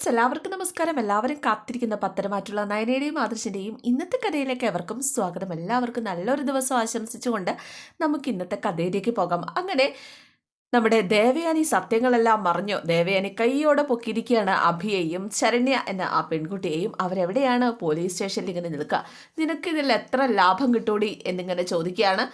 Friends എല്ലാവർക്കും നമസ്കാരം. എല്ലാവരും കാത്തിരിക്കുന്ന പത്തരമായിട്ടുള്ള നയനയുടെയും ആദർശിന്റെയും ഇന്നത്തെ കഥയിലേക്ക് എവർക്കും സ്വാഗതം. എല്ലാവർക്കും നല്ലൊരു ദിവസം ആശംസിച്ചുകൊണ്ട് നമുക്ക് ഇന്നത്തെ കഥയിലേക്ക് പോകാം. അങ്ങനെ നമ്മുടെ ദേവയാനി സത്യങ്ങളെല്ലാം മറിഞ്ഞു. ദേവയാനി കൈയോടെ പൊക്കിയിരിക്കുകയാണ് അഭിയെയും ശരണ്യ എന്ന ആ പെൺകുട്ടിയെയും. അവരെവിടെയാണ് പോലീസ് സ്റ്റേഷനിൽ ഇങ്ങനെ നിൽക്കുക? നിനക്കിതിൽ എത്ര ലാഭം കിട്ടൂടി എന്നിങ്ങനെ ചോദിക്കുകയാണ്.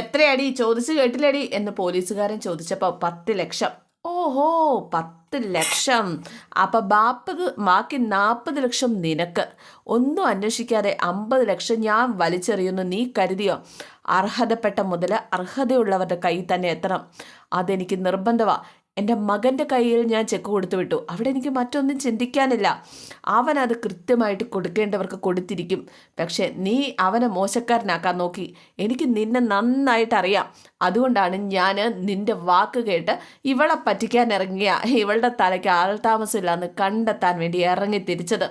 എത്രയടി? ചോദിച്ചു കേട്ടില്ലടി എന്ന് പോലീസുകാരൻ ചോദിച്ചപ്പോൾ പത്ത് ലക്ഷം. ഓഹോ പത്ത് ലക്ഷം. അപ്പം ബാപ്പത് ബാക്കി നാൽപ്പത് ലക്ഷം നിനക്ക്. ഒന്നും അന്വേഷിക്കാതെ അമ്പത് ലക്ഷം ഞാൻ വലിച്ചെറിയുന്നു നീ കരുതിയോ? അർഹതപ്പെട്ട മുതൽ അർഹതയുള്ളവരുടെ കയ്യിൽ തന്നെ എത്തണം. അതെനിക്ക് നിർബന്ധമാണ് എന്റെ മകന്റെ കയ്യിൽ ഞാൻ ചെക്ക് കൊടുത്തു വിട്ടു. അവിടെ എനിക്ക് മറ്റൊന്നും ചിന്തിക്കാനില്ല. അവൻ അത് കൃത്യമായിട്ട് കൊടുക്കേണ്ടവർക്ക് കൊടുത്തിരിക്കും. പക്ഷേ നീ അവനെ മോശക്കാരനാക്കാൻ നോക്കി. എനിക്ക് നിന്നെ നന്നായിട്ട് അറിയാം. അതുകൊണ്ടാണ് ഞാൻ നിന്റെ വാക്ക് കേട്ട് ഇവളെ പറ്റിക്കാൻ ഇറങ്ങിയ. ഇവളുടെ തലയ്ക്ക് ആൾ താമസമില്ലാന്ന് കണ്ടെത്താൻ വേണ്ടി ഇറങ്ങി തിരിച്ചത്.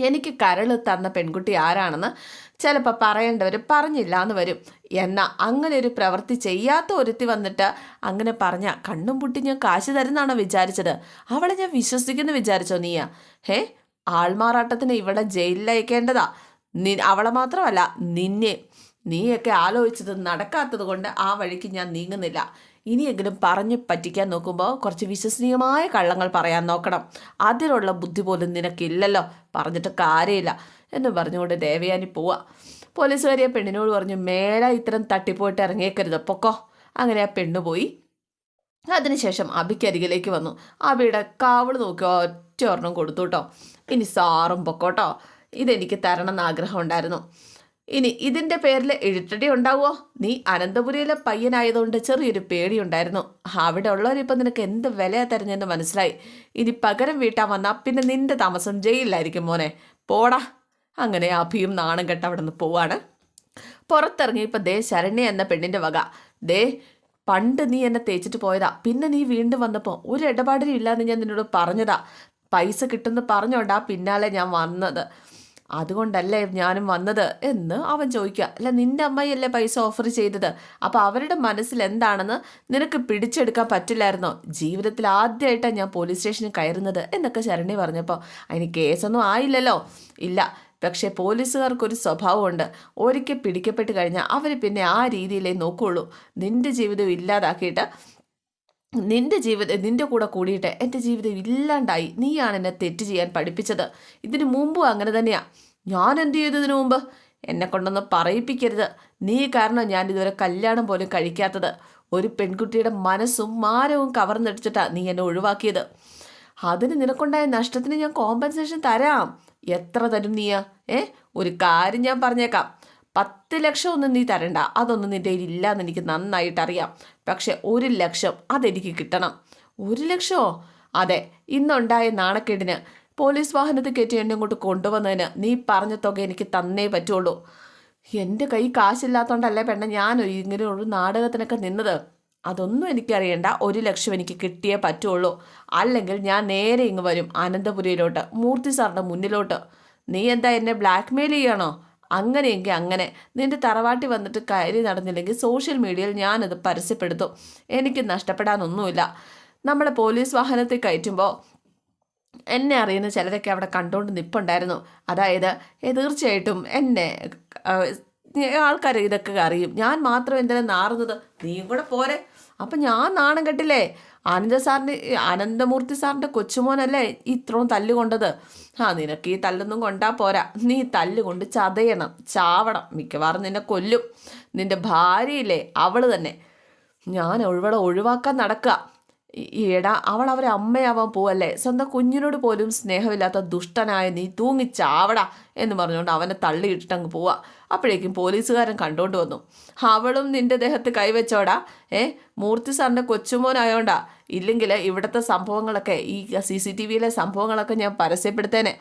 എനിക്ക് കരൾ തന്ന പെൺകുട്ടി ആരാണെന്ന് ചിലപ്പോൾ പറയേണ്ടവർ പറഞ്ഞില്ല എന്ന് വരും. എന്നാൽ അങ്ങനെ ഒരു പ്രവൃത്തി ചെയ്യാത്ത ഒരുത്തി വന്നിട്ട് അങ്ങനെ പറഞ്ഞ കണ്ണും പുട്ടി ഞാൻ കാശ് തരുന്നാണോ വിചാരിച്ചത്? അവളെ ഞാൻ വിശ്വസിക്കുന്നു വിചാരിച്ചോ നീയാ? ഹേ ആൾമാറാട്ടത്തിന് ഇവിടെ ജയിലിൽ അയക്കേണ്ടതാ നി അവളെ മാത്രമല്ല നിന്നെ നീയൊക്കെ ആലോചിച്ചത് നടക്കാത്തത് കൊണ്ട് ആ വഴിക്ക് ഞാൻ നീങ്ങുന്നില്ല. ഇനിയെങ്കിലും പറഞ്ഞ് പറ്റിക്കാൻ നോക്കുമ്പോൾ കുറച്ച് വിശ്വസനീയമായ കള്ളങ്ങൾ പറയാൻ നോക്കണം. അതിനുള്ള ബുദ്ധി പോലും നിനക്കില്ലല്ലോ. പറഞ്ഞിട്ട് കാര്യമില്ല. എന്ന് പറഞ്ഞുകൊണ്ട് ദേവയാനി പോവാ. പോലീസ് ആ പെണ്ണിനോട് പറഞ്ഞു മേല ഇത്തരം തട്ടിപ്പോയിട്ട് ഇറങ്ങിയേക്കരുത്. പൊക്കോ. അങ്ങനെ ആ പെണ്ണ് പോയി. അതിനുശേഷം അബിക്കരികിലേക്ക് വന്നു. അബിയുടെ കാവൾ നോക്കി ഒറ്റ ഒരെണ്ണം കൊടുത്തു കേട്ടോ. ഇനി സാറും പൊക്കോട്ടോ ഇതെനിക്ക് തരണം എന്ന് ആഗ്രഹം ഉണ്ടായിരുന്നു. ഇനി ഇതിന്റെ പേരിൽ എഴുത്തടി ഉണ്ടാവോ? നീ അനന്തപുരിയിലെ പയ്യനായതുകൊണ്ട് ചെറിയൊരു പേടിയുണ്ടായിരുന്നു. അവിടെ ഉള്ളവരിപ്പം നിനക്ക് എന്ത് വിലയാ തരുന്നതെന്ന് മനസ്സിലായി. ഇനി പകരം വീട്ടാൻ വന്നാൽ പിന്നെ നിന്റെ താമസം ജയിലിലായിരിക്കും മോനെ. പോടാ. അങ്ങനെ അഭിയും നാണം കെട്ട് അവിടെ നിന്ന് പോവാണ്. പുറത്തിറങ്ങിയപ്പോൾ ദേ ശരണ്യ എന്ന പെണ്ണിന്റെ വക. ദേ പണ്ട് നീ എന്നെ തേച്ചിട്ട് പോയതാ. പിന്നെ നീ വീണ്ടും വന്നപ്പോൾ ഒരു ഇടപാടിലും ഇല്ലാന്ന് ഞാൻ നിന്നോട് പറഞ്ഞതാ. പൈസ കിട്ടുമെന്ന് പറഞ്ഞോണ്ടാ പിന്നാലെ ഞാൻ വന്നത്. അതുകൊണ്ടല്ലേ ഞാനും വന്നത് എന്ന് അവൻ ചോദിക്കുക. അല്ല നിന്റെ അമ്മയല്ലേ പൈസ ഓഫർ ചെയ്തത്? അപ്പോൾ അവരുടെ മനസ്സിൽ എന്താണെന്ന് നിനക്ക് പിടിച്ചെടുക്കാൻ പറ്റില്ലായിരുന്നോ? ജീവിതത്തിൽ ആദ്യമായിട്ടാണ് ഞാൻ പോലീസ് സ്റ്റേഷനിൽ കയറുന്നത് എന്നൊക്കെ ശരണി പറഞ്ഞപ്പോൾ അതിന് കേസൊന്നും ആയില്ലല്ലോ. ഇല്ല പക്ഷേ പോലീസുകാർക്കൊരു സ്വഭാവമുണ്ട്. ഒരിക്കൽ പിടിക്കപ്പെട്ട് കഴിഞ്ഞാൽ അവർ പിന്നെ ആ രീതിയിലേ നോക്കുകയുള്ളൂ നിന്റെ ജീവിതം ഇല്ലാതാക്കിയിട്ട് നിന്റെ ജീവിതം നിന്റെ കൂടെ കൂടിയിട്ട് എന്റെ ജീവിതം ഇല്ലാണ്ടായി. നീയാണ് എന്നെ തെറ്റ് ചെയ്യാൻ പഠിപ്പിച്ചത്. ഇതിനു മുമ്പും അങ്ങനെ തന്നെയാ. ഞാൻ എന്ത് ചെയ്തതിനു മുമ്പ്? എന്നെ കൊണ്ടൊന്ന് പറയിപ്പിക്കരുത്. നീ കാരണം ഞാൻ ഇതുവരെ കല്യാണം പോലും കഴിക്കാത്തത്. ഒരു പെൺകുട്ടിയുടെ മനസ്സും മാരവും കവർന്നെടുത്തിട്ടാണ് നീ എന്നെ ഒഴിവാക്കിയത്. അതിന് നിനക്കുണ്ടായ നഷ്ടത്തിന് ഞാൻ കോമ്പൻസേഷൻ തരാം. എത്ര തരും നീയാ? ഏ? ഒരു കാര്യം ഞാൻ പറഞ്ഞേക്കാം. പത്ത് ലക്ഷം ഒന്നും നീ തരണ്ട. അതൊന്നും നിന്റെ ഇല്ല എന്ന് എനിക്ക് നന്നായിട്ട് അറിയാം. പക്ഷെ ഒരു ലക്ഷം അതെനിക്ക് കിട്ടണം. ഒരു ലക്ഷമോ അതെ ഇന്നുണ്ടായ നാണക്കേടിന് പോലീസ് വാഹനത്തിൽ കയറ്റി എന്നെ ഇങ്ങോട്ട് കൊണ്ടുവന്നതിന് നീ പറഞ്ഞ തുക എനിക്ക് തന്നേ പറ്റുള്ളൂ. എന്റെ കൈ കാശില്ലാത്തതുകൊണ്ടല്ലേ പെണ്ണ ഞാൻ ഇങ്ങനെ ഒരു നാടകത്തിനൊക്കെ നിന്നത്? അതൊന്നും എനിക്കറിയണ്ട. ഒരു ലക്ഷം എനിക്ക് കിട്ടിയേ പറ്റുള്ളൂ. അല്ലെങ്കിൽ ഞാൻ നേരെ ഇങ്ങ് വരും അനന്തപുരിയിലോട്ട് മൂർത്തി സാറിന്റെ മുന്നിലോട്ട്. നീ എന്താ എന്നെ ബ്ലാക്ക്മെയിൽ ചെയ്യണോ? അങ്ങനെയെങ്കിൽ അങ്ങനെ. നിന്റെ തറവാട്ടി വന്നിട്ട് കയറി നടന്നില്ലെങ്കിൽ സോഷ്യൽ മീഡിയയിൽ ഞാനത് പരസ്യപ്പെടുത്തും. എനിക്ക് നഷ്ടപ്പെടാനൊന്നുമില്ല. നമ്മളെ പോലീസ് വാഹനത്തിൽ കയറ്റുമ്പോൾ എന്നെ അറിയുന്ന ചിലരൊക്കെ അവിടെ കണ്ടുകൊണ്ട് നിപ്പുണ്ടായിരുന്നു. അതായത് തീർച്ചയായിട്ടും എന്നെ ആൾക്കാർ ഇതൊക്കെ അറിയും. ഞാൻ മാത്രം എന്തിനാ നാറുന്നത്? നീ കൂടെ പോരെ. അപ്പം ഞാൻ നാണം കെട്ടില്ലേ? ആനന്ദ സാറിന് ആനന്ദമൂർത്തി സാറിന്റെ കൊച്ചുമോനല്ലേ ഇത്രയും തല്ലുകൊണ്ടത് ആ നിനക്ക് ഈ തല്ലൊന്നും കൊണ്ടാ പോരാ. നീ തല്ലുകൊണ്ട് ചതയണം ചാവണം. മിക്കവാറും നിന്നെ കൊല്ലും. നിന്റെ ഭാര്യയില്ലേ? അവൾ തന്നെ. ഞാൻ ഒഴിവളെ ഒഴിവാക്കാൻ നടക്കുക ഈടാ അവൾ അവരെ അമ്മയാവാൻ പോവല്ലേ? സ്വന്തം കുഞ്ഞിനോട് പോലും സ്നേഹമില്ലാത്ത ദുഷ്ടനായ നീ തൂങ്ങിച്ചാവടാ എന്ന് പറഞ്ഞുകൊണ്ട് അവനെ തള്ളിയിട്ടിട്ട് അങ്ങ് പോവാ. അപ്പോഴേക്കും പോലീസുകാരൻ കണ്ടോണ്ട് വന്നു. അവളും നിന്റെ ദേഹത്ത് കൈവച്ചോടാ. ഏ മൂർത്തി സാറിന്റെ കൊച്ചുമോനായോണ്ടാ. ഇല്ലെങ്കിൽ ഇവിടുത്തെ സംഭവങ്ങളൊക്കെ ഈ സി സി ടി വിയിലെ സംഭവങ്ങളൊക്കെ ഞാൻ പരസ്യപ്പെടുത്തേനെ.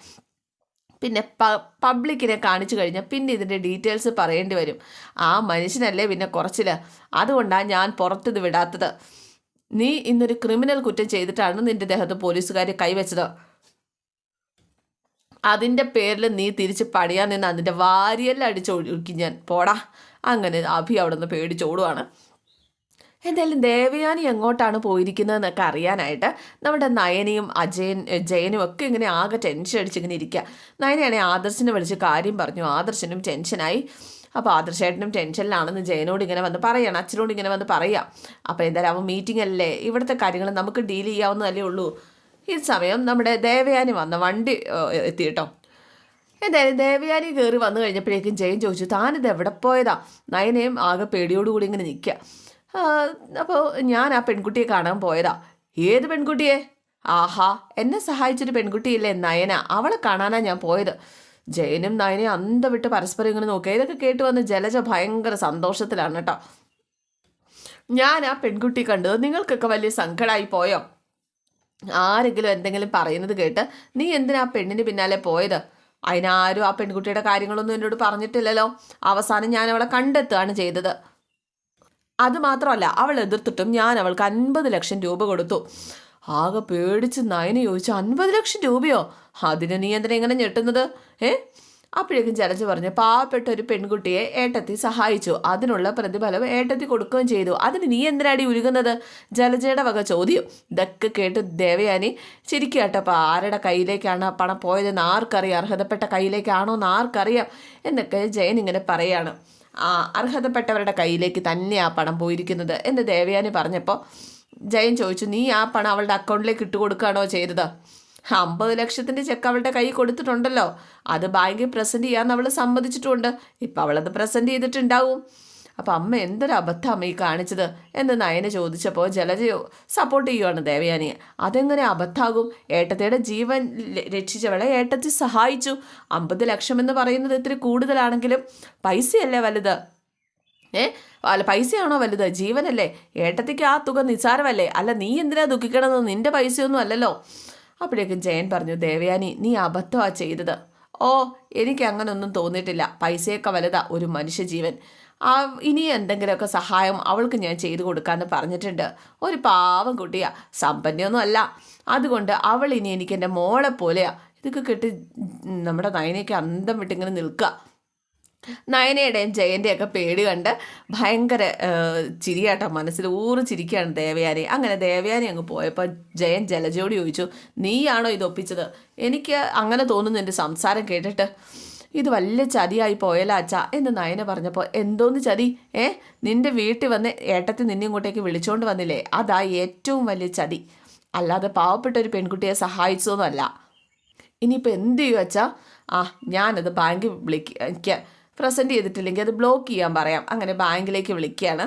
പിന്നെ പ പബ്ലിക്കിനെ കാണിച്ചു കഴിഞ്ഞാൽ പിന്നെ ഇതിന്റെ ഡീറ്റെയിൽസ് പറയേണ്ടി വരും. ആ മനുഷ്യനല്ലേ പിന്നെ കുറച്ചില്ല അതുകൊണ്ടാണ് ഞാൻ പുറത്തിത് വിടാത്തത്. നീ ഇന്നൊരു ക്രിമിനൽ കുറ്റം ചെയ്തിട്ടാണ് നിന്റെ ദേഹത്ത് പോലീസുകാരെ കൈവച്ചത്. അതിന്റെ പേരിൽ നീ തിരിച്ച് പണിയാൻ നിന്ന് അതിന്റെ വാരിയെല്ലാം അടിച്ചൊഴുക്കി ഞാൻ. പോടാ. അങ്ങനെ അഭി അവിടെ നിന്ന് പേടിച്ചോടുവാണ് എന്തായാലും ദേവയാനി എങ്ങോട്ടാണ് പോയിരിക്കുന്നതെന്നൊക്കെ അറിയാനായിട്ട് നമ്മുടെ നയനയും അജയൻ ജയനും ഒക്കെ ഇങ്ങനെ ആകെ ടെൻഷൻ അടിച്ചിങ്ങനെ ഇരിക്കുക നയനയാണെങ്കിൽ ആദർശനെ വിളിച്ച് കാര്യം പറഞ്ഞു. ആദർശനും ടെൻഷനായി അപ്പോൾ ആദർശേട്ടനും ടെൻഷനിലാണെന്ന് ജയനോട് ഇങ്ങനെ വന്ന് പറയണം അച്ഛനോട് ഇങ്ങനെ വന്ന് പറയാം. അപ്പോൾ എന്തായാലും അവൻ മീറ്റിംഗ് അല്ലേ? ഇവിടുത്തെ കാര്യങ്ങൾ നമുക്ക് ഡീൽ ചെയ്യാവുന്നതല്ലേ ഉള്ളൂ. ഈ സമയം നമ്മുടെ ദേവയാനി വന്ന വണ്ടി എത്തി എന്തായാലും ദേവയാനി കയറി വന്നു കഴിഞ്ഞപ്പോഴേക്കും ജയൻ ചോദിച്ചു താനിത് എവിടെ പോയതാ? നയനയും ആകെ പേടിയോടുകൂടി ഇങ്ങനെ നിൽക്കുക അപ്പോൾ ഞാൻ ആ പെൺകുട്ടിയെ കാണാൻ പോയതാ. ഏത് പെൺകുട്ടിയെ? ആഹാ എന്നെ സഹായിച്ചൊരു പെൺകുട്ടിയില്ലേ നയന? അവളെ കാണാനാണ് ഞാൻ പോയത്. ജയനും നയനയും അന്ത വിട്ട് പരസ്പരം ഇങ്ങനെ നോക്കുക. ഇതൊക്കെ കേട്ട് വന്ന് ജലജ ഭയങ്കര സന്തോഷത്തിലാണ് കേട്ടോ. ഞാൻ ആ പെൺകുട്ടി കണ്ടത്. നിങ്ങൾക്കൊക്കെ വലിയ സങ്കടമായി പോയോ? ആരെങ്കിലും എന്തെങ്കിലും പറയുന്നത് കേട്ട് നീ എന്തിനാ പെണ്ണിന് പിന്നാലെ പോയത്? അതിനാരും ആ പെൺകുട്ടിയുടെ കാര്യങ്ങളൊന്നും എന്നോട് പറഞ്ഞിട്ടില്ലല്ലോ. അവസാനം ഞാൻ അവളെ കണ്ടെത്തുകയാണ് ചെയ്തത്. അതുമാത്രമല്ല അവൾ എതിർത്തിട്ടും ഞാൻ അവൾക്ക് അൻപത് ലക്ഷം രൂപ കൊടുത്തു. ആകെ പേടിച്ച് നയന ചോദിച്ചു അൻപത് ലക്ഷം രൂപയോ? അതിന് നീ എന്തിനാ ഇങ്ങനെ ഞെട്ടുന്നത്? ഏ? അപ്പോഴേക്കും ജലജ പറഞ്ഞു പാവപ്പെട്ട ഒരു പെൺകുട്ടിയെ ഏട്ടത്തി സഹായിച്ചു. അതിനുള്ള പ്രതിഫലം ഏട്ടത്തി കൊടുക്കുകയും ചെയ്തു. അതിന് നീ എന്തിനാടി ഉരുകുന്നത്? ജലജയുടെ വക ചോദ്യം. ഇതൊക്കെ കേട്ട് ദേവയാനി ശരിക്കും കേട്ടോ ആരുടെ കയ്യിലേക്കാണ് പണം പോയതെന്ന് ആർക്കറിയാം? അർഹതപ്പെട്ട കയ്യിലേക്കാണോ എന്ന് ആർക്കറിയാം? എന്നൊക്കെ ജയൻ ഇങ്ങനെ പറയാണ്. ആ അർഹതപ്പെട്ടവരുടെ കയ്യിലേക്ക് തന്നെ ആ പണം പോയിരിക്കുന്നത്? എന്ന് ദേവയാനി പറഞ്ഞപ്പോൾ ജയൻ ചോദിച്ചു നീ ആ പണം അവളുടെ അക്കൗണ്ടിലേക്ക് ഇട്ട് കൊടുക്കുകയാണോ ചെയ്തത്? അമ്പത് ലക്ഷത്തിന്റെ ചെക്ക് അവളുടെ കൈ കൊടുത്തിട്ടുണ്ടല്ലോ. അത് ബാങ്കിൽ പ്രസന്റ് ചെയ്യാമെന്ന് അവൾ സമ്മതിച്ചിട്ടുണ്ട്. ഇപ്പം അവളത് പ്രസന്റ് ചെയ്തിട്ടുണ്ടാവും. അപ്പം അമ്മ എന്തൊരു അബദ്ധം ഈ കാണിച്ചത്? എന്ന് നയന ചോദിച്ചപ്പോൾ ജലജയോ സപ്പോർട്ട് ചെയ്യുവാണ് ദേവയാനിയെ അതെങ്ങനെ അബദ്ധാകും? ഏട്ടത്തിയുടെ ജീവൻ രക്ഷിച്ചവളെ ഏട്ടത്തി സഹായിച്ചു. അമ്പത് ലക്ഷം എന്ന് പറയുന്നത് ഇത്തിരി കൂടുതലാണെങ്കിലും പൈസയല്ലേ വലുത്? ഏ? അല്ല പൈസയാണോ വലുത്? ജീവനല്ലേ? ഏട്ടത്തിക്ക് ആ തുക നിസ്സാരമല്ലേ അല്ല നീ എന്തിനാ ദുഃഖിക്കണമെന്ന് നിന്റെ പൈസയൊന്നും അല്ലല്ലോ. അപ്പോഴേക്കും ജയൻ പറഞ്ഞു ദേവയാനി നീ അബദ്ധമാ ചെയ്തത്. ഓ എനിക്ക് അങ്ങനൊന്നും തോന്നിയിട്ടില്ല. പൈസയൊക്കെ വലുതാ ഒരു മനുഷ്യജീവൻ. ആ ഇനി എന്തെങ്കിലുമൊക്കെ സഹായം അവൾക്ക് ഞാൻ ചെയ്തു കൊടുക്കാമെന്ന് പറഞ്ഞിട്ടുണ്ട്. ഒരു പാവം കുട്ടിയാ സമ്പന്നയൊന്നും അല്ല. അതുകൊണ്ട് അവൾ ഇനി എനിക്ക് എന്റെ മോളെ പോലെയാ ഇതൊക്കെ കേട്ട് നമ്മുടെ നയനയ്ക്ക് അന്തം വിട്ടിങ്ങനെ നിൽക്കുക. നയനയുടെയും ജയന്റെയൊക്കെ പേടി കണ്ട് ഭയങ്കര ചിരിയാട്ടോ മനസ്സിൽ. ഊറ് ചിരിക്കുകയാണ് ദേവയാനി. അങ്ങനെ ദേവയാനി അങ്ങ് പോയപ്പോൾ ജയൻ ജലജോടി ചോദിച്ചു നീയാണോ ഇത് ഒപ്പിച്ചത്? എനിക്ക് അങ്ങനെ തോന്നുന്നു എന്റെ സംസാരം കേട്ടിട്ട്. ഇത് വലിയ ചതിയായി പോയല്ലോ അച്ഛ എന്ന് നയന പറഞ്ഞപ്പോൾ എന്തോന്ന് ചതി? ഏ നിന്റെ വീട്ടിൽ വന്ന് ഏട്ടത്തി നിന്നെ ഇങ്ങോട്ടേക്ക് വിളിച്ചോണ്ട് വന്നില്ലേ? അതാ ഏറ്റവും വലിയ ചതി. അല്ലാതെ പാവപ്പെട്ട ഒരു പെൺകുട്ടിയെ സഹായിച്ചതൊന്നുമല്ല. ഇനിയിപ്പോൾ എന്ത് ചെയ്യും വെച്ചാൽ ആ ഞാനത് ബാങ്കിൽ വിളിക്കുക പ്രസന്റ് ചെയ്തിട്ടില്ലെങ്കിൽ അത് ബ്ലോക്ക് ചെയ്യാൻ പറയാം. അങ്ങനെ ബാങ്കിലേക്ക് വിളിക്കുകയാണ്.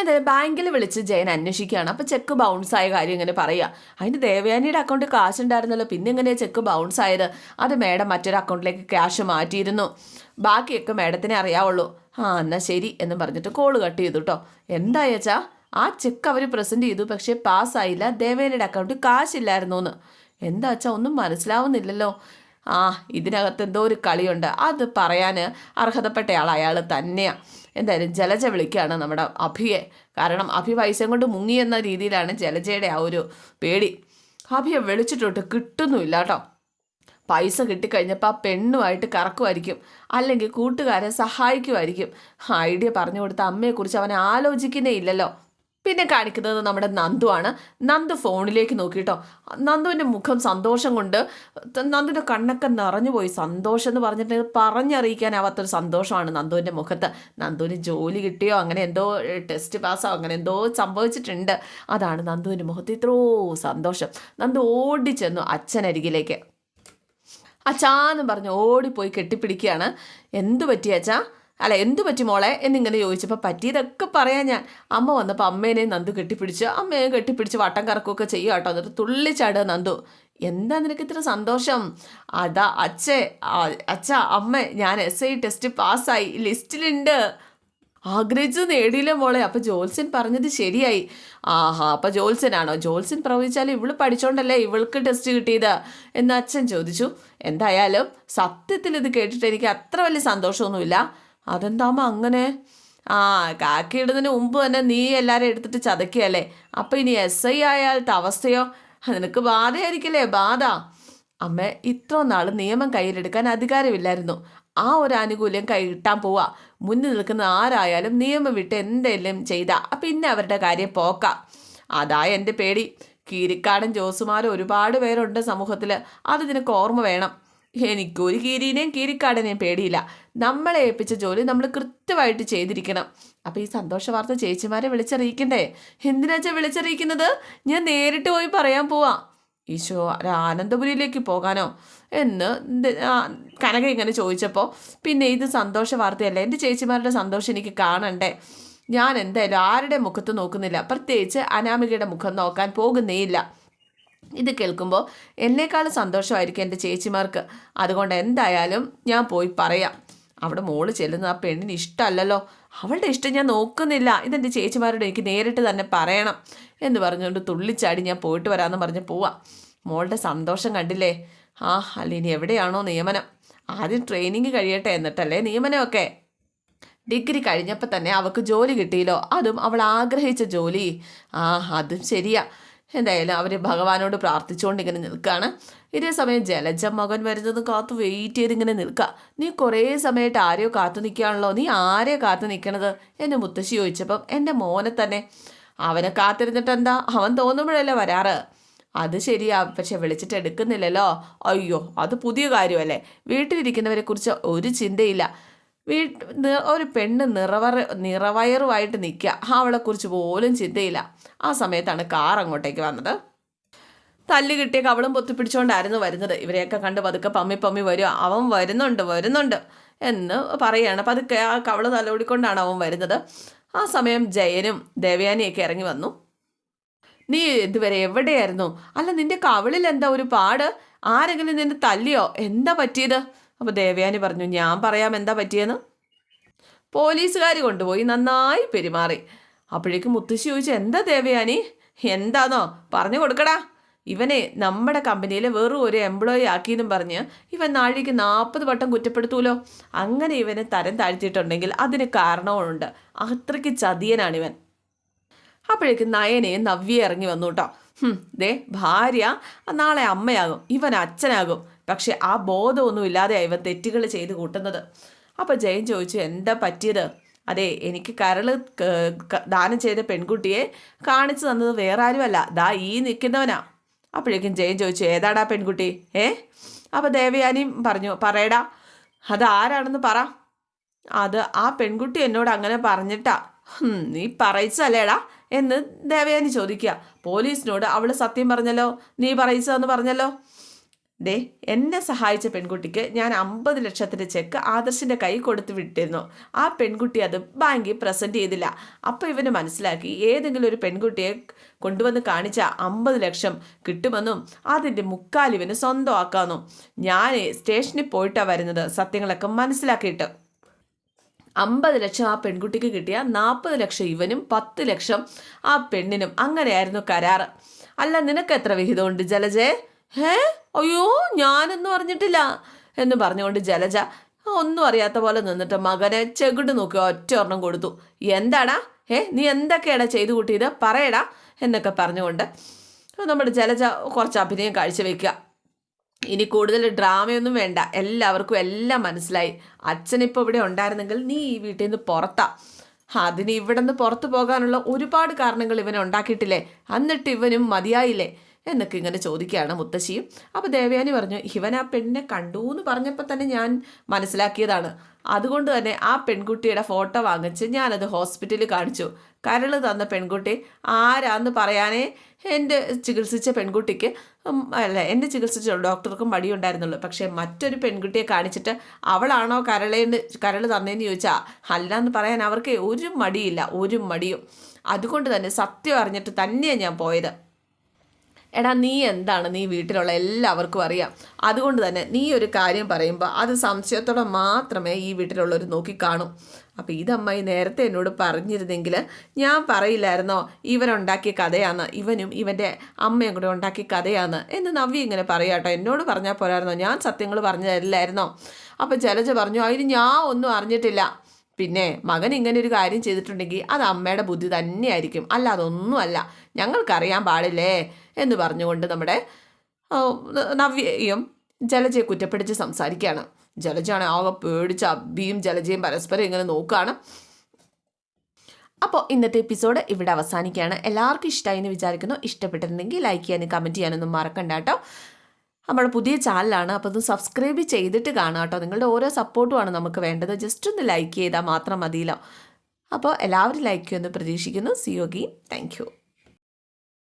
എന്തായാലും ബാങ്കിൽ വിളിച്ച് ജയൻ അന്വേഷിക്കുകയാണ്. അപ്പോൾ ചെക്ക് ബൗൺസ് ആയ കാര്യം ഇങ്ങനെ പറയുക. അതിന് ദേവയാനിയുടെ അക്കൗണ്ടിൽ കാശ് ഉണ്ടായിരുന്നല്ലോ പിന്നെ എങ്ങനെയാണ് ചെക്ക് ബൗൺസ് ആയത്? അത് മേഡം മറ്റൊരു അക്കൗണ്ടിലേക്ക് ക്യാഷ് മാറ്റിയിരുന്നു. ബാക്കിയൊക്കെ മേഡത്തിനെ അറിയാവുള്ളൂ. ആ എന്നാൽ ശരി എന്ന് പറഞ്ഞിട്ട് കോൾ കട്ട് ചെയ്തു കേട്ടോ എന്തായച്ചാ ആ ചെക്ക് അവർ പ്രസന്റ് ചെയ്തു. പക്ഷേ പാസ്സായില്ല ദേവേനയുടെ അക്കൗണ്ടിൽ കാശില്ലായിരുന്നു എന്ന് എന്താ ഒന്നും മനസ്സിലാവുന്നില്ലല്ലോ. ആ ഇതിനകത്ത് എന്തോ ഒരു കളിയുണ്ട്. അത് പറയാൻ അർഹതപ്പെട്ടയാൾ അയാൾ തന്നെയാണ് എന്തായാലും ജലജ വിളിക്കുകയാണ് നമ്മുടെ അഭിയെ. കാരണം അഭി പൈസയും കൊണ്ട് മുങ്ങി എന്ന രീതിയിലാണ് ജലജയുടെ ആ ഒരു പേടി. അഭിയെ വിളിച്ചിട്ടോട്ട് കിട്ടുന്നുമില്ല കേട്ടോ. പൈസ കിട്ടിക്കഴിഞ്ഞപ്പോൾ ആ പെണ്ണുമായിട്ട് കറക്കുമായിരിക്കും. അല്ലെങ്കിൽ കൂട്ടുകാരെ സഹായിക്കുമായിരിക്കും. ഐഡിയ പറഞ്ഞു കൊടുത്ത അമ്മയെക്കുറിച്ച് അവനെ ആലോചിക്കുന്നേ ഇല്ലല്ലോ. പിന്നെ കാണിക്കുന്നത് നമ്മുടെ നന്ദു ആണ്. നന്ദു ഫോണിലേക്ക് നോക്കിയിട്ടോ നന്ദുവിന്റെ മുഖം സന്തോഷം കൊണ്ട് നന്ദുവിന്റെ കണ്ണൊക്കെ നിറഞ്ഞു പോയി. സന്തോഷം എന്ന് പറഞ്ഞിട്ട് പറഞ്ഞറിയിക്കാനാവാത്തൊരു സന്തോഷമാണ് നന്ദുവിന്റെ മുഖത്ത്. നന്ദുവിന് ജോലി കിട്ടിയോ? അങ്ങനെ എന്തോ ടെസ്റ്റ് പാസ്സോ അങ്ങനെ എന്തോ സംഭവിച്ചിട്ടുണ്ട്. അതാണ് നന്ദുവിന്റെ മുഖത്ത് ഇത്രോ സന്തോഷം. നന്ദു ഓടിച്ചെന്നു അച്ഛനരികിലേക്ക്. അച്ഛാന്ന് പറഞ്ഞ് ഓടിപ്പോയി കെട്ടിപ്പിടിക്കുകയാണ്. എന്തു പറ്റിയ അച്ഛാ? അല്ല എന്തു പറ്റി മോളെ? എന്നിങ്ങനെ ചോദിച്ചപ്പോൾ പറ്റിയതൊക്കെ പറയാൻ ഞാൻ. അമ്മ വന്നപ്പോൾ അമ്മേനെ നന്ദു കെട്ടിപ്പിടിച്ച് അമ്മയെ കെട്ടിപ്പിടിച്ച് വട്ടം കറക്കുകയൊക്കെ ചെയ്യുക കേട്ടോ എന്നിട്ട് തുള്ളിച്ചാടുക നന്ദു. എന്താ നിനക്ക് ഇത്ര സന്തോഷം? അതാ അച്ഛേ അച്ഛ അമ്മ ഞാൻ എസ് ഐ ടെസ്റ്റ് പാസ്സായി. ലിസ്റ്റിലുണ്ട്. ആഗ്രഹിച്ചത് നേടിയില്ല മോളെ. അപ്പം ജോൽസൻ പറഞ്ഞത് ശരിയായി. ആഹാ അപ്പം ജോൽസനാണോ ജോൽസൻ പ്രവചിച്ചാൽ ഇവൾ പഠിച്ചോണ്ടല്ലേ ഇവൾക്ക് ടെസ്റ്റ് കിട്ടിയത്? എന്ന് അച്ഛൻ ചോദിച്ചു. എന്തായാലും സത്യത്തിൽ ഇത് കേട്ടിട്ട് എനിക്ക് അത്ര വലിയ സന്തോഷമൊന്നുമില്ല. അതെന്താമ്മ അങ്ങനെ? ആ കാക്കി ഇടുന്നതിന് മുമ്പ് തന്നെ നീ എല്ലാവരും എടുത്തിട്ട് ചതക്കിയല്ലേ? അപ്പം ഇനി എസ് ഐ ആയാലത്തെ അവസ്ഥയോ? നിനക്ക് ബാധയായിരിക്കില്ലേ ബാധ? അമ്മ ഇത്ര നാൾ നിയമം കയ്യിലെടുക്കാൻ അധികാരമില്ലായിരുന്നു. ആ ഒരു ആനുകൂല്യം കൈ കിട്ടാൻ പോവാ. മുന്നിൽ നിൽക്കുന്ന ആരായാലും നിയമം വിട്ട് എന്തെങ്കിലും ചെയ്താ? പിന്നെ അവരുടെ കാര്യം പോക്കാം. അതാ എന്റെ പേടി. കീരിക്കാടൻ ജോസുമാരും ഒരുപാട് പേരുണ്ട് സമൂഹത്തിൽ അത് നിനക്ക് ഓർമ്മ വേണം. എനിക്കൊരു കീരീനെയും കീരിക്കാടനെയും പേടിയില്ല. നമ്മളെ ഏൽപ്പിച്ച ജോലി നമ്മൾ കൃത്യമായിട്ട് ചെയ്തിരിക്കണം. അപ്പോൾ ഈ സന്തോഷ വാർത്ത ചേച്ചിമാരെ വിളിച്ചറിയിക്കണ്ടേ? എന്തിനാച്ചാ വിളിച്ചറിയിക്കുന്നത്? ഞാൻ നേരിട്ട് പോയി പറയാൻ പോവാ. ഈശോ ആനന്ദപുരിയിലേക്ക് പോകാനോ? എന്ന് കനക ഇങ്ങനെ ചോദിച്ചപ്പോൾ പിന്നെ ഇത് സന്തോഷ വാർത്തയല്ല? എന്റെ ചേച്ചിമാരുടെ സന്തോഷം എനിക്ക് കാണണ്ടേ? ഞാൻ എന്തായാലും ആരുടെ മുഖത്ത് നോക്കുന്നില്ല. പ്രത്യേകിച്ച് അനാമികയുടെ മുഖം നോക്കാൻ പോകുന്നേയില്ല. ഇത് കേൾക്കുമ്പോൾ എന്നേക്കാൾ സന്തോഷമായിരിക്കും എന്റെ ചേച്ചിമാർക്ക്. അതുകൊണ്ട് എന്തായാലും ഞാൻ പോയി പറയാം. അവിടെ മോൾ ചെല്ലുന്ന ആ പെണ്ണിന് ഇഷ്ടമല്ലല്ലോ. അവളുടെ ഇഷ്ടം ഞാൻ നോക്കുന്നില്ല. ഇതെന്റെ ചേച്ചിമാരോട് എനിക്ക് നേരിട്ട് തന്നെ പറയണം എന്ന് പറഞ്ഞുകൊണ്ട് തുള്ളിച്ചാടി ഞാൻ പോയിട്ട് വരാമെന്ന് പറഞ്ഞ് പോവാം. മോളുടെ സന്തോഷം കണ്ടില്ലേ? ആ അല്ല ഇനി എവിടെയാണോ നിയമനം? ആദ്യം ട്രെയിനിങ് കഴിയട്ടെ എന്നിട്ടല്ലേ നിയമനമൊക്കെ? ഡിഗ്രി കഴിഞ്ഞപ്പോൾ തന്നെ അവൾക്ക് ജോലി കിട്ടിയല്ലോ. അതും അവൾ ആഗ്രഹിച്ച ജോലി. ആ അതും ശരിയാ. എന്തായാലും അവർ ഭഗവാനോട് പ്രാർത്ഥിച്ചുകൊണ്ട് ഇങ്ങനെ നിൽക്കുകയാണ് ഇതേ സമയം ജലജ മകൻ വരുന്നത് കാത്തു വെയിറ്റ് ചെയ്ത് ഇങ്ങനെ നിൽക്കുക നീ കുറേ സമയമായിട്ട് ആരെയോ കാത്തു നിൽക്കുകയാണല്ലോ? നീ ആരെയോ കാത്തു നിൽക്കണത്? എന്റെ മുത്തശ്ശി ചോദിച്ചപ്പം എന്റെ മോനെ തന്നെ. അവനെ കാത്തിരുന്നിട്ട് എന്താ? അവൻ തോന്നുമ്പോഴല്ലേ വരാറ്? അത് ശരിയാ. പക്ഷെ വിളിച്ചിട്ട് എടുക്കുന്നില്ലല്ലോ. അയ്യോ അത് പുതിയ കാര്യമല്ലേ? വീട്ടിലിരിക്കുന്നവരെക്കുറിച്ച് ഒരു ചിന്തയില്ല. വീട്ട് ഒരു പെണ്ണ് നിറവറ നിറവയറുമായിട്ട് നിൽക്കുക അവളെക്കുറിച്ച് പോലും ചിന്തയില്ല. ആ സമയത്താണ് കാർ അങ്ങോട്ടേക്ക് വന്നത്. തല്ല് കിട്ടിയ കവളും പൊത്തിപ്പിടിച്ചുകൊണ്ടായിരുന്നു വരുന്നത്. ഇവരെയൊക്കെ കണ്ട് പതുക്കെ പമ്മി പമ്മി വരും. അവൻ വരുന്നുണ്ട് വരുന്നുണ്ട് എന്ന് പറയുകയാണ് പതുക്കെ ആ കവൾ തലോടിക്കൊണ്ടാണ് അവൻ വരുന്നത്. ആ സമയം ജയനും ദേവയാനിയൊക്കെ ഇറങ്ങി വന്നു. നീ ഇതുവരെ എവിടെയായിരുന്നു? അല്ല നിന്റെ കവളിൽ എന്താ ഒരു പാട്? ആരെങ്കിലും നിന്നെ തല്ലിയോ? എന്താ പറ്റിയത്? അപ്പോൾ ദേവയാനി പറഞ്ഞു ഞാൻ പറയാം എന്താ പറ്റിയെന്ന്? പോലീസുകാർ കൊണ്ടുപോയി നന്നായി പെരുമാറി. അപ്പോഴേക്കും മുത്തശ്ശി ചോദിച്ചു എന്താ ദേവയാനി? എന്താന്നോ? പറഞ്ഞു കൊടുക്കടാ. ഇവനെ നമ്മുടെ കമ്പനിയിൽ വെറും ഒരു എംപ്ലോയി ആക്കിയെന്നും പറഞ്ഞ് ഇവൻ നാഴിക്ക് നാൽപ്പത് വട്ടം കുറ്റപ്പെടുത്തൂലോ? അങ്ങനെ ഇവനെ തരം താഴ്ത്തിയിട്ടുണ്ടെങ്കിൽ അതിന് കാരണവുമുണ്ട്. അത്രയ്ക്ക് ചതിയനാണിവൻ. അപ്പോഴേക്കും നയനെ നവ്യ ഇറങ്ങി വന്നു കേട്ടോ. ദേ ഭാര്യ നാളെ അമ്മയാകും. ഇവൻ അച്ഛനാകും. പക്ഷെ ആ ബോധമൊന്നും ഇല്ലാതെ ഇവൻ തെറ്റുകൾ ചെയ്ത് കൂട്ടുന്നത്. അപ്പോൾ ജയൻ ചോദിച്ചു എന്താ പറ്റിയത്? അതെ എനിക്ക് കരൾ ക- ക- ദാനം ചെയ്ത പെൺകുട്ടിയെ കാണിച്ചു തന്നത് വേറെ ആരുമല്ല ദാ ഈ നിൽക്കുന്നവനാ. അപ്പോഴേക്കും ജയൻ ചോദിച്ചു ഏതാടാ പെൺകുട്ടി? ഏ? അപ്പോൾ ദേവയാനിയും പറഞ്ഞു പറയടാ അത് ആരാണെന്ന് പറ. അത് ആ പെൺകുട്ടി എന്നോട് അങ്ങനെ പറഞ്ഞിട്ടാ. നീ പറയിച്ചല്ലേടാ എന്ന് ദേവയാനി ചോദിക്കുക. പോലീസിനോട് അവൾ സത്യം പറഞ്ഞല്ലോ? നീ പറയിച്ചതെന്ന് പറഞ്ഞല്ലോ? ദേ എന്നെ സഹായിച്ച പെൺകുട്ടിക്ക് ഞാൻ അമ്പത് ലക്ഷത്തിന്റെ ചെക്ക് ആദർശിന്റെ കൈ കൊടുത്തു വിട്ടിരുന്നു. ആ പെൺകുട്ടി അത് ബാങ്കിൽ പ്രസന്റ് ചെയ്തില്ല. അപ്പോൾ ഇവന് മനസ്സിലാക്കി ഏതെങ്കിലും ഒരു പെൺകുട്ടിയെ കൊണ്ടുവന്ന് കാണിച്ച അമ്പത് ലക്ഷം കിട്ടുമെന്നും അതിന്റെ മുക്കാൽ ഇവന് സ്വന്തമാക്കാമെന്നും ഞാൻ സ്റ്റേഷനിൽ പോയിട്ടാണ് വരുന്നത് സത്യങ്ങളൊക്കെ മനസ്സിലാക്കിയിട്ട്. അമ്പത് ലക്ഷം ആ പെൺകുട്ടിക്ക് കിട്ടിയ നാൽപ്പത് ലക്ഷം ഇവനും പത്ത് ലക്ഷം ആ പെണ്ണിനും അങ്ങനെയായിരുന്നു കരാറ്. അല്ല നിനക്ക് എത്ര വിഹിതമുണ്ട് ജലജേ? ഏ അയ്യോ ഞാനൊന്നും അറിഞ്ഞിട്ടില്ല. എന്ന് പറഞ്ഞുകൊണ്ട് ജലജ ഒന്നും അറിയാത്ത പോലെ നിന്നിട്ട് മകനെ ചെകിട് നോക്കി ഒറ്റ ഒരെണ്ണം കൊടുത്തു. എന്താടാ? ഏ നീ എന്തൊക്കെയാടാ ചെയ്തു കൂട്ടിയത്? പറയടാ എന്നൊക്കെ പറഞ്ഞുകൊണ്ട് നമ്മുടെ ജലജ കുറച്ച് അഭിനയം കാഴ്ചവെക്കുക. ഇനി കൂടുതൽ ഡ്രാമയൊന്നും വേണ്ട. എല്ലാവർക്കും എല്ലാം മനസ്സിലായി. അച്ഛനിപ്പോൾ ഇവിടെ ഉണ്ടായിരുന്നെങ്കിൽ നീ ഈ വീട്ടിൽ നിന്ന് പുറത്താ. അതിന് ഇവിടെ നിന്ന് പുറത്തു പോകാനുള്ള ഒരുപാട് കാരണങ്ങൾ ഇവൻ ഉണ്ടാക്കിയിട്ടില്ലേ? എന്നിട്ട് ഇവനും മതിയായില്ലേ? എന്നൊക്കെ ഇങ്ങനെ ചോദിക്കുകയാണ് മുത്തശ്ശിയും. അപ്പോൾ ദേവയാനി പറഞ്ഞു ഇവൻ ആ പെണ്ണിനെ കണ്ടു എന്ന് പറഞ്ഞപ്പോൾ തന്നെ ഞാൻ മനസ്സിലാക്കിയതാണ്. അതുകൊണ്ട് തന്നെ ആ പെൺകുട്ടിയുടെ ഫോട്ടോ വാങ്ങിച്ച് ഞാനത് ഹോസ്പിറ്റലിൽ കാണിച്ചു. കരൾ തന്ന പെൺകുട്ടി ആരാന്ന് പറയാനേ എന്റെ ചികിത്സിച്ച പെൺകുട്ടിക്ക് അല്ല എന്റെ ചികിത്സിച്ച ഡോക്ടർക്കും മടിയുണ്ടായിരുന്നുള്ളൂ പക്ഷേ മറ്റൊരു പെൺകുട്ടിയെ കാണിച്ചിട്ട് അവളാണോ കരളേന്ന് കരൾ തന്നേന്ന് ചോദിച്ചാൽ അല്ല എന്ന് പറയാൻ അവർക്ക് ഒരു മടിയില്ല ഒരു മടിയും. അതുകൊണ്ട് തന്നെ സത്യം അറിഞ്ഞിട്ട് തന്നെയാണ് ഞാൻ പോയത്. എടാ നീ എന്താണ്? നീ വീട്ടിലുള്ള എല്ലാവർക്കും അറിയാം. അതുകൊണ്ട് തന്നെ നീ ഒരു കാര്യം പറയുമ്പോൾ അത് സംശയത്തോടെ മാത്രമേ ഈ വീട്ടിലുള്ളവർ നോക്കിക്കാണൂ അപ്പോൾ ഇതമ്മായി നേരത്തെ എന്നോട് പറഞ്ഞിരുന്നെങ്കിൽ ഞാൻ പറയില്ലായിരുന്നോ? ഇവനുണ്ടാക്കിയ കഥയാണ് ഇവനും ഇവന്റെ അമ്മയും കൂടെ ഉണ്ടാക്കിയ കഥയാണ് എന്ന് നവ്യ ഇങ്ങനെ പറയാട്ടോ എന്നോട് പറഞ്ഞാൽ പോരായിരുന്നോ? ഞാൻ സത്യങ്ങൾ പറഞ്ഞു പറഞ്ഞതല്ലായിരുന്നോ? അപ്പോൾ ജലജ പറഞ്ഞു അതിന് ഞാൻ ഒന്നും അറിഞ്ഞിട്ടില്ല. പിന്നെ മകൻ ഇങ്ങനെ ഒരു കാര്യം ചെയ്തിട്ടുണ്ടെങ്കിൽ അത് അമ്മയുടെ ബുദ്ധി തന്നെയായിരിക്കും. അല്ല അതൊന്നുമല്ല. ഞങ്ങൾക്കറിയാൻ പാടില്ലേ? എന്ന് പറഞ്ഞുകൊണ്ട് നമ്മുടെ നവ്യയും ജലജയെ കുറ്റപ്പെടുത്തി സംസാരിക്കുകയാണ്. ജലജയാണ് ആകെ പേടിച്ച് അബിയും ജലജയും പരസ്പരം ഇങ്ങനെ നോക്കുകയാണ്. അപ്പോൾ ഇന്നത്തെ എപ്പിസോഡ് ഇവിടെ അവസാനിക്കുകയാണ്. എല്ലാവർക്കും ഇഷ്ടമായി എന്ന് വിചാരിക്കുന്നു. ഇഷ്ടപ്പെട്ടിട്ടുണ്ടെങ്കിൽ ലൈക്ക് ചെയ്യാനും കമന്റ് ചെയ്യാനൊന്നും മറക്കണ്ട കേട്ടോ. നമ്മുടെ പുതിയ ചാനലാണ്. അപ്പോൾ ഒന്ന് സബ്സ്ക്രൈബ് ചെയ്തിട്ട് കാണാം കേട്ടോ. നിങ്ങളുടെ ഓരോ സപ്പോർട്ടുമാണ് നമുക്ക് വേണ്ടത്. ജസ്റ്റ് ഒന്ന് ലൈക്ക് ചെയ്താൽ മാത്രം മതിയല്ലോ. അപ്പോൾ എല്ലാവരും ലൈക്ക് ചെയ്യുമെന്ന് പ്രതീക്ഷിക്കുന്നു. സിയോഗി താങ്ക് യു